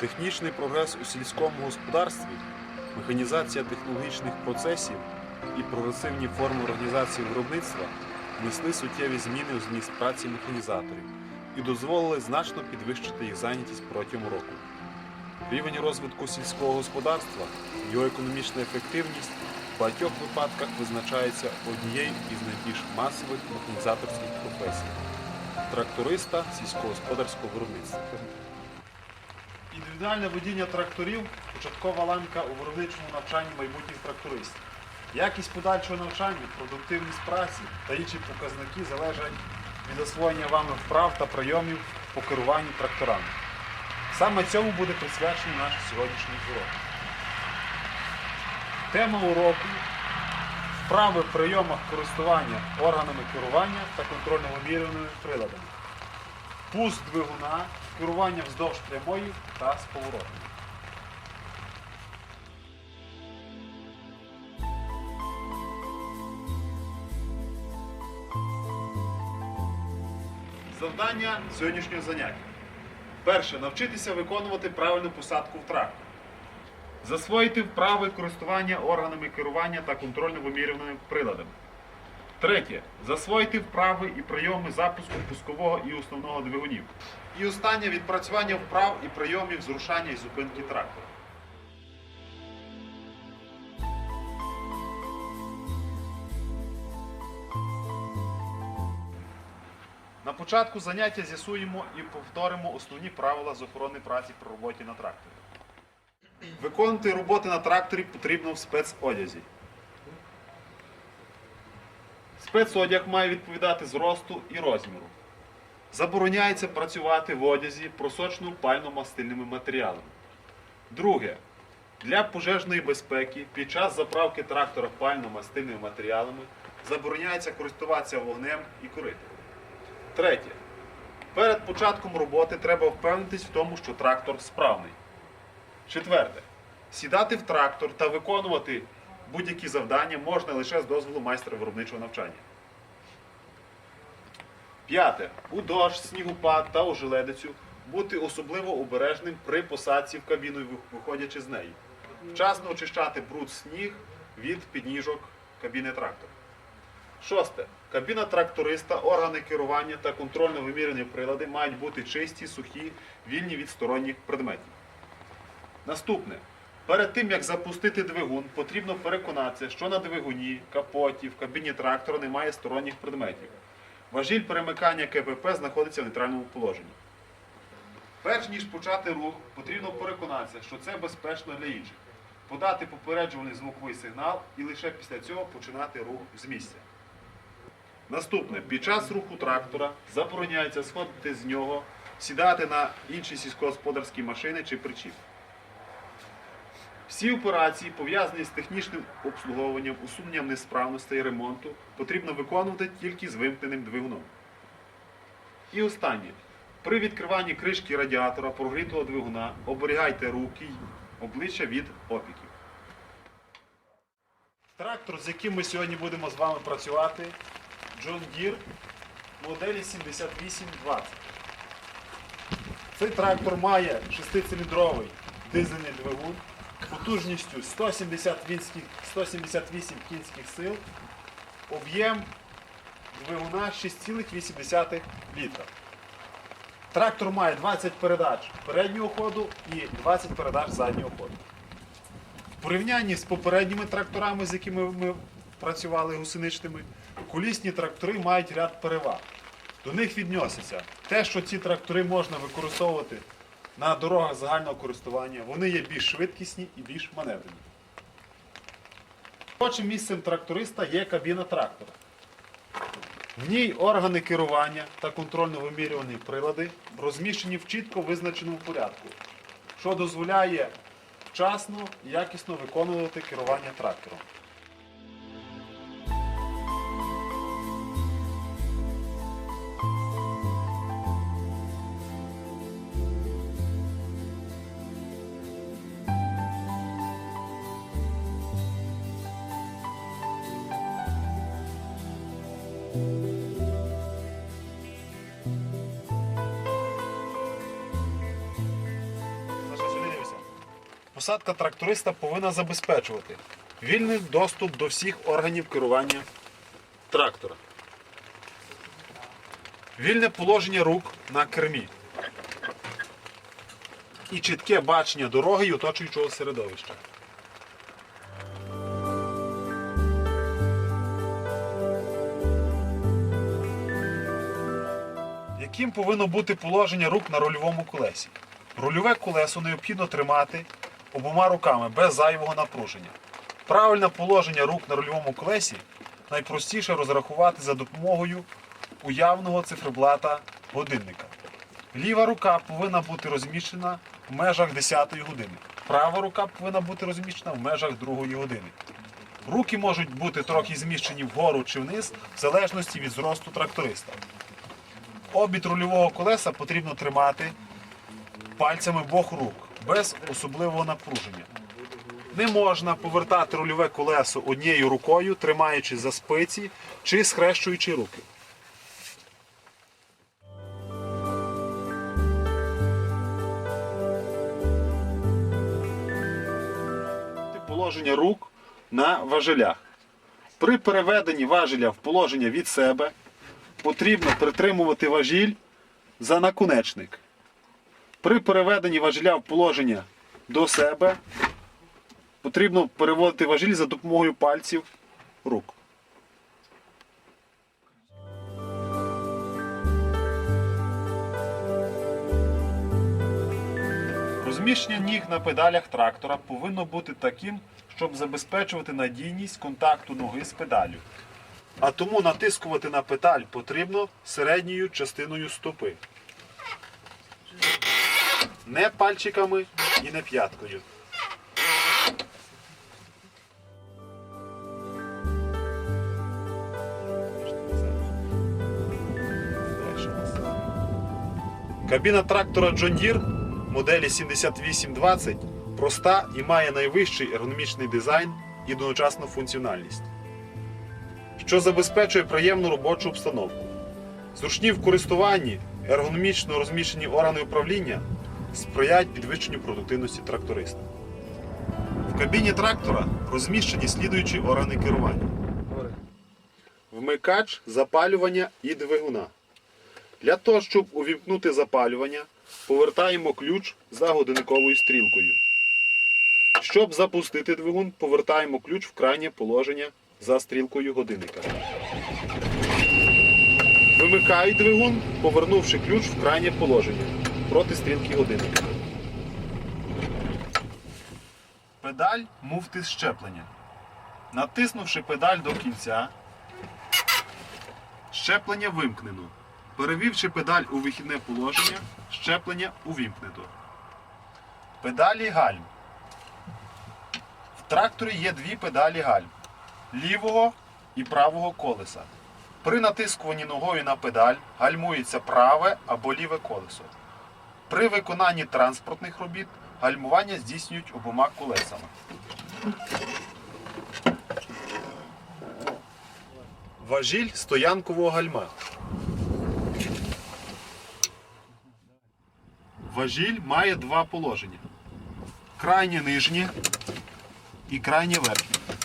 Технічний прогрес у сільському господарстві, механізація технологічних процесів і прогресивні форми організації виробництва внесли суттєві зміни у зміст праці механізаторів і дозволили значно підвищити їх зайнятість протягом року. Рівень розвитку сільського господарства, його економічна ефективність в багатьох випадках визначається однією із найбільш масових механізаторських професій тракториста сільськогосподарського виробництва. Індивідуальне водіння тракторів початкова ланка у виробничому навчанні майбутніх трактористів. Якість подальшого навчання, продуктивність праці та інші показники залежать від освоєння вами вправ та прийомів по керуванню тракторами. Саме цьому буде присвячений наш сьогоднішній урок. Тема уроку вправи в прийомах користування органами керування та контрольно-вимірюваними приладами. Пуск двигуна, керування вздовж прямої та з поворотом. Завдання сьогоднішнього заняття. Перше. Навчитися виконувати правильну посадку в трактор. Засвоїти вправи користування органами керування та контрольно-вимірюваними приладами. Третє. Засвоїти вправи і прийоми запуску пускового і основного двигунів. І останнє відпрацювання вправ і прийомів зрушання і зупинки трактора. На початку заняття з'ясуємо і повторимо основні правила з охорони праці при роботі на тракторі. Виконувати роботи на тракторі потрібно в спецодязі. Спецодяг має відповідати зросту і розміру. Забороняється працювати в одязі, просочну пально-мастильними матеріалами. Друге. Для пожежної безпеки під час заправки трактора пально-мастильними матеріалами забороняється користуватися вогнем і курити. Третє. Перед початком роботи треба впевнитись в тому, що трактор справний. Четверте. Сідати в трактор та виконувати будь-які завдання можна лише з дозволу майстра виробничого навчання. П'яте. У дощ, снігопад та ожеледицю бути особливо обережним при посадці в кабіну виходячи з неї. Вчасно очищати бруд сніг від підніжок кабіни трактора. Шосте. Кабіна тракториста, органи керування та контрольно-вимірені прилади мають бути чисті, сухі, вільні від сторонніх предметів. Наступне. Перед тим, як запустити двигун, потрібно переконатися, що на двигуні, капоті, в кабіні трактора немає сторонніх предметів. Важіль перемикання КПП знаходиться в нейтральному положенні. Перш ніж почати рух, потрібно переконатися, що це безпечно для інших. Подати попереджувальний звуковий сигнал і лише після цього починати рух з місця. Наступне. Під час руху трактора забороняється сходити з нього, сідати на інші сільськогосподарські машини чи причіп. Всі операції, пов'язані з технічним обслуговуванням, усуненням несправностей ремонту, потрібно виконувати тільки з вимкненим двигуном. І останнє. При відкриванні кришки радіатора прогрітого двигуна оберігайте руки й обличчя від опіків. Трактор, з яким ми сьогодні будемо з вами працювати, John Deere моделі 7820. Цей трактор має 6-циліндровий дизельний двигун потужністю 170 вінських- 178 кінських сил, об'єм двигуна 6,8 літра. Трактор має 20 передач переднього ходу і 20 передач заднього ходу. В порівнянні з попередніми тракторами, з якими ми працювали гусеничними, колісні трактори мають ряд переваг. До них відноситься те, що ці трактори можна використовувати на дорогах загального користування, вони є більш швидкісні і більш маневрені. Робочим місцем тракториста є кабіна трактора. В ній органи керування та контрольно-вимірювані прилади розміщені в чітко визначеному порядку, що дозволяє вчасно і якісно виконувати керування трактором. Посадка тракториста повинна забезпечувати вільний доступ до всіх органів керування трактора. Вільне положення рук на кермі. І чітке бачення дороги і оточуючого середовища. Яким повинно бути положення рук на рульовому колесі? Рульове колесо необхідно тримати обома руками без зайвого напруження. Правильне положення рук на рульовому колесі найпростіше розрахувати за допомогою уявного циферблата годинника. Ліва рука повинна бути розміщена в межах 10 години. Права рука повинна бути розміщена в межах 2 години. Руки можуть бути трохи зміщені вгору чи вниз, в залежності від зросту тракториста. Обід рульового колеса потрібно тримати пальцями обох рук, без особливого напруження. Не можна повертати рульове колесо однією рукою, тримаючи за спиці чи схрещуючи руки. Положення рук на важелях. При переведенні важеля в положення від себе потрібно притримувати важіль за наконечник. При переведенні важеля в положення до себе потрібно переводити важіль за допомогою пальців рук. Розміщення ніг на педалях трактора повинно бути таким, щоб забезпечувати надійність контакту ноги з педалю. А тому натискувати на педаль потрібно середньою частиною стопи. Не пальчиками і не п'яткою. Кабіна трактора John Deere моделі 7820 проста і має найвищий ергономічний дизайн і одночасну функціональність що забезпечує приємну робочу обстановку. Зручні в користуванні, ергономічно розміщені органи управління сприяють підвищенню продуктивності тракториста. В кабіні трактора розміщені слідуючі органи керування. Вмикач запалювання і двигуна. Для того, щоб увімкнути запалювання, повертаємо ключ за годинниковою стрілкою. Щоб запустити двигун, повертаємо ключ в крайнє положення за стрілкою годинника. Вимикаю двигун, повернувши ключ в крайнє положення проти стрілки годинника. Педаль муфти щеплення. Натиснувши педаль до кінця, щеплення вимкнено. Перевівши педаль у вихідне положення, щеплення увімкнено. Педалі гальм. В тракторі є дві педалі гальм лівого і правого колеса. При натискуванні ногою на педаль гальмується праве або ліве колесо. При виконанні транспортних робіт гальмування здійснюють обома колесами. Важіль стоянкового гальма. Важіль має два положення: крайнє нижнє і крайнє верхнє.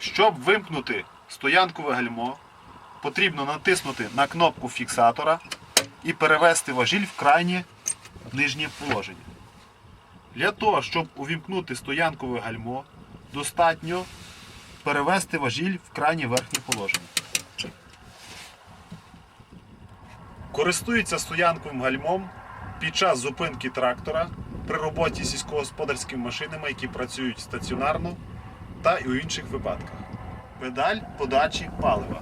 Щоб вимкнути стоянкове гальмо, потрібно натиснути на кнопку фіксатора і перевести важіль в крайнє нижнє положення. Для того, щоб увімкнути стоянкове гальмо, достатньо перевести важіль в крайнє верхнє положення. Користуються стоянковим гальмом під час зупинки трактора при роботі сільськогосподарськими машинами, які працюють стаціонарно та і у інших випадках. Педаль подачі палива.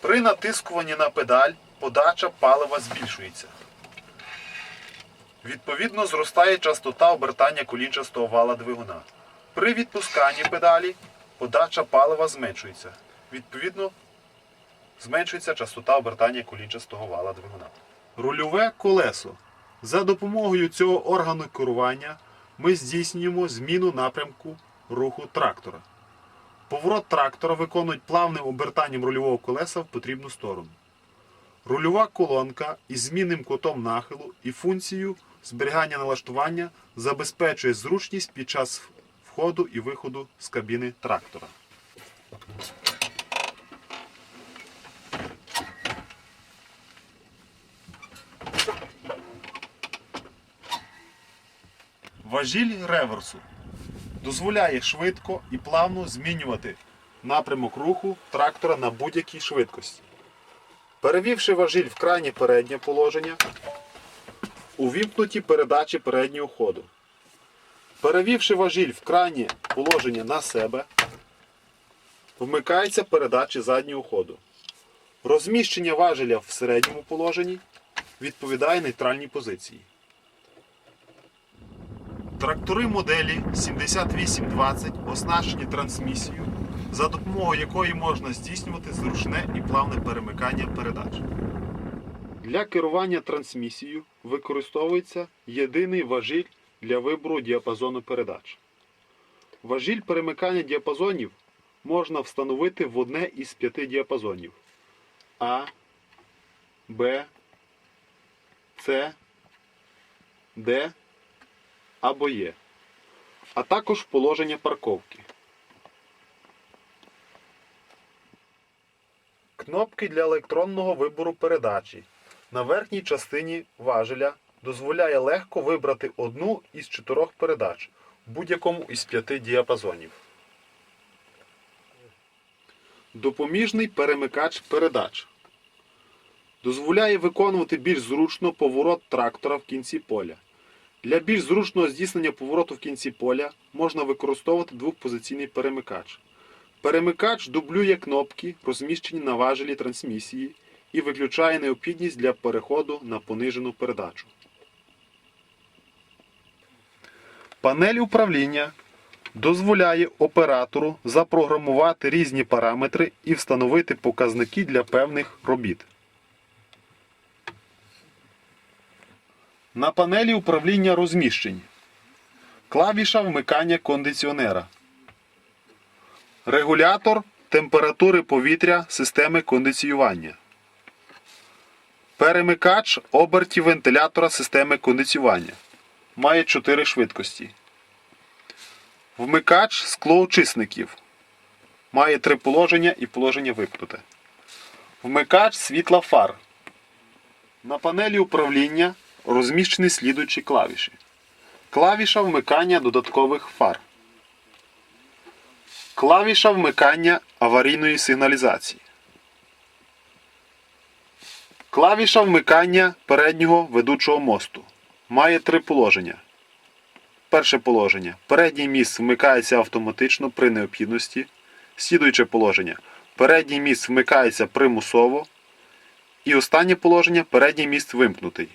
При натискуванні на педаль подача палива збільшується. Відповідно, зростає частота обертання колінчастого вала двигуна. При відпусканні педалі подача палива зменшується. Відповідно, зменшується частота обертання колінчастого вала двигуна. Рульове колесо. За допомогою цього органу керування ми здійснюємо зміну напрямку руху трактора. Поворот трактора виконують плавним обертанням рульового колеса в потрібну сторону. Рульова колонка із змінним кутом нахилу і функцією зберігання налаштування забезпечує зручність під час входу і виходу з кабіни трактора. Важіль реверсу дозволяє швидко і плавно змінювати напрямок руху трактора на будь-якій швидкості. Перевівши важіль в крайнє переднє положення, увімкнуті передачі переднього ходу. Перевівши важіль в крайнє положення на себе, вмикаються передачі заднього ходу. Розміщення важеля в середньому положенні відповідає нейтральній позиції. Трактори моделі 7820 оснащені трансмісією, за допомогою якої можна здійснювати зручне і плавне перемикання передач. Для керування трансмісією використовується єдиний важіль для вибору діапазону передач. Важіль перемикання діапазонів можна встановити в одне із п'яти діапазонів А, Б, С, Д або Є, а також положення парковки. Кнопки для електронного вибору передачі на верхній частині важеля дозволяє легко вибрати одну із чотирьох передач в будь-якому із п'яти діапазонів. Допоміжний перемикач передач дозволяє виконувати більш зручно поворот трактора в кінці поля. Для більш зручного здійснення повороту в кінці поля можна використовувати двохпозиційний перемикач. Перемикач дублює кнопки, розміщені на важелі трансмісії, і виключає необхідність для переходу на понижену передачу. Панель управління дозволяє оператору запрограмувати різні параметри і встановити показники для певних робіт. На панелі управління розміщені клавіша вмикання кондиціонера, регулятор температури повітря системи кондиціювання, перемикач обертів вентилятора системи кондиціювання. Має 4 швидкості. Вмикач склоочисників. Має 3 положення і положення вимкнуте. Вмикач світла фар. На панелі управління розміщені слідуючі клавіші. Клавіша вмикання додаткових фар. Клавіша вмикання аварійної сигналізації. Клавіша вмикання переднього ведучого мосту. Має три положення. Перше положення. Передній міст вмикається автоматично при необхідності. Слідуюче положення. Передній міст вмикається примусово. І останнє положення передній міст вимкнутий.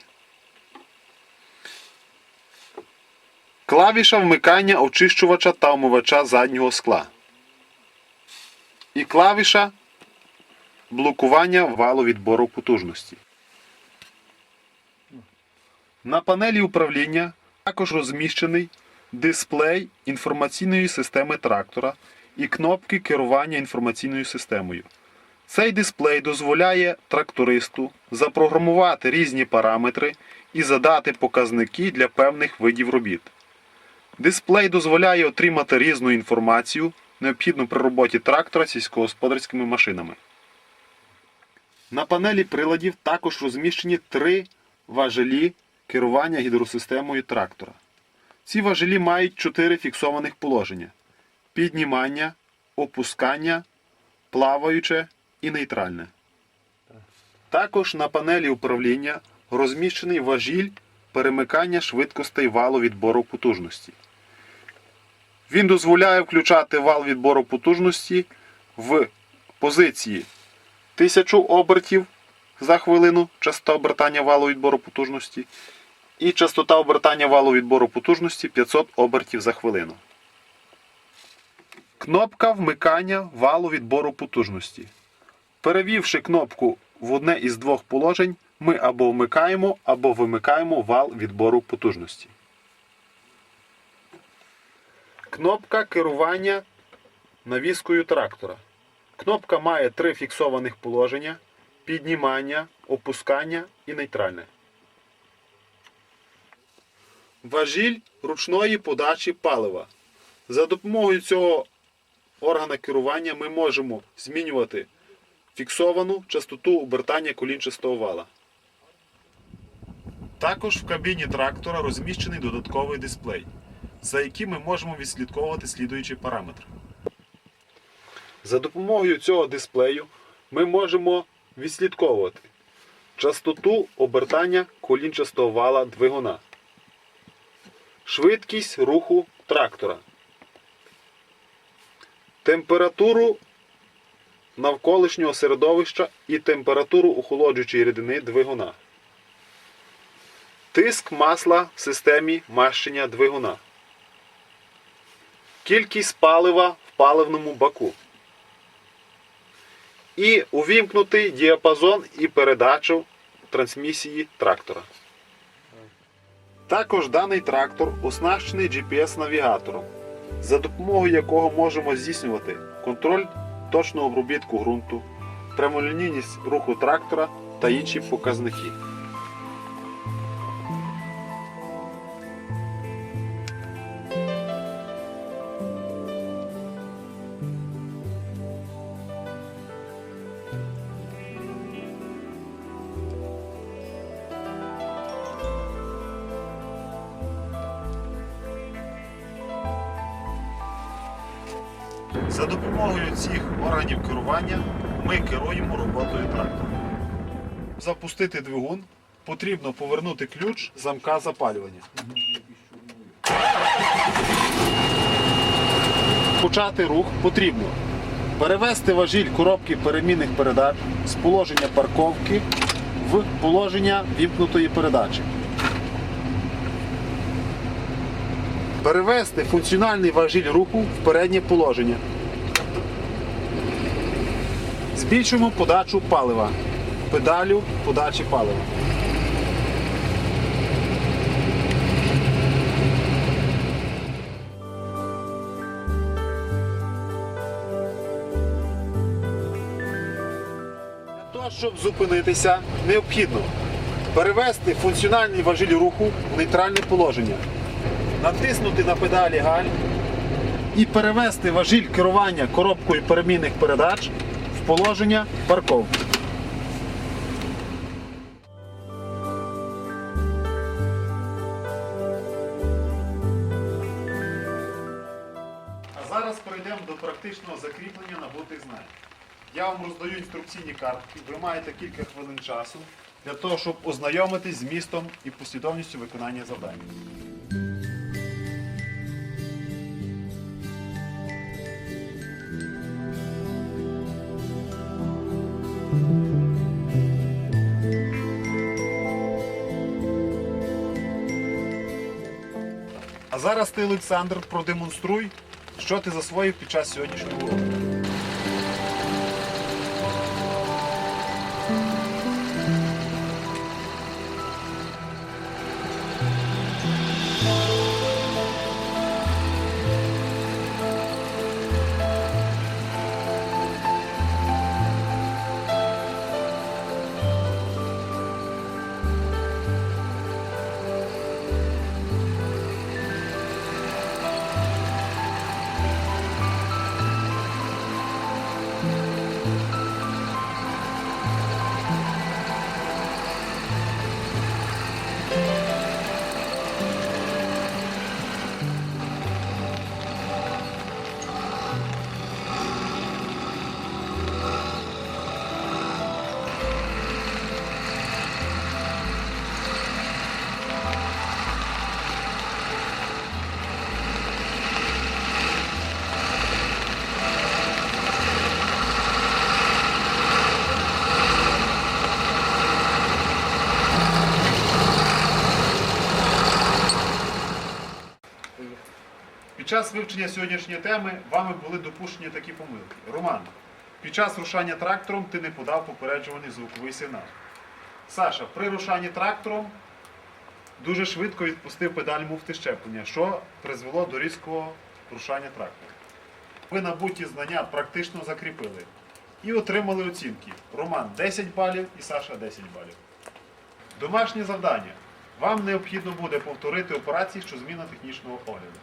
Клавіша вмикання очищувача та омивача заднього скла. І клавіша блокування валу відбору потужності. На панелі управління також розміщений дисплей інформаційної системи трактора і кнопки керування інформаційною системою. Цей дисплей дозволяє трактористу запрограмувати різні параметри і задати показники для певних видів робіт. Дисплей дозволяє отримати різну інформацію, необхідну при роботі трактора сільськогосподарськими машинами. На панелі приладів також розміщені три важелі керування гідросистемою трактора. Ці важелі мають чотири фіксованих положення: піднімання, опускання, плаваюче і нейтральне. Також на панелі управління розміщений важіль перемикання швидкостей валу відбору потужності. Він дозволяє включати вал відбору потужності в позиції 1000 обертів за хвилину, частота обертання валу відбору потужності, і частота обертання валу відбору потужності 500 обертів за хвилину. Кнопка вмикання валу відбору потужності. Перевівши кнопку в одне із двох положень, ми або вмикаємо, або вимикаємо вал відбору потужності. Кнопка керування навіскою трактора. Кнопка має три фіксованих положення піднімання, опускання і нейтральне. Важіль ручної подачі палива. За допомогою цього органа керування ми можемо змінювати фіксовану частоту обертання колінчастого вала. Також в кабіні трактора розміщений додатковий дисплей, за яким ми можемо відслідковувати слідуючі параметри. За допомогою цього дисплею ми можемо відслідковувати частоту обертання колінчастого вала двигуна, швидкість руху трактора, температуру навколишнього середовища і температуру охолоджуючої рідини двигуна. Тиск масла в системі мащення двигуна. Кількість палива в паливному баку. І увімкнутий діапазон і передачу трансмісії трактора. Також даний трактор оснащений GPS-навігатором, за допомогою якого можемо здійснювати контроль точного обробітку ґрунту, прямолінійність руху трактора та інші показники. За допомогою цих органів керування ми керуємо роботою трактора. Запустити двигун потрібно повернути ключ замка запалювання. Почати рух потрібно перевести важіль коробки перемінних передач з положення парковки в положення вімкнутої передачі. Перевести функціональний важіль руху в переднє положення. Збільшуємо подачу палива. Педалю подачі палива. Для того, щоб зупинитися, необхідно перевести функціональний важіль руху в нейтральне положення натиснути на педалі галь і перевести важіль керування коробкою перемінних передач положення парковки. А зараз перейдемо до практичного закріплення набутих знань. Я вам роздаю інструкційні картки, ви маєте кілька хвилин часу для того, щоб ознайомитись з містом і послідовністю виконання завдань. Зараз ти, Олександр, продемонструй, що ти засвоїв під час сьогоднішнього уроку. Час вивчення сьогоднішньої теми вами були допущені такі помилки. Роман, під час рушання трактором ти не подав попереджуваний звуковий сигнал. Саша, при рушанні трактором дуже швидко відпустив педаль муфти щеплення, що призвело до різкого рушання трактора. Ви набуті знання практично закріпили. і отримали оцінки. Роман 10 балів і Саша 10 балів. Домашнє завдання. Вам необхідно буде повторити операції, що зміна технічного огляду.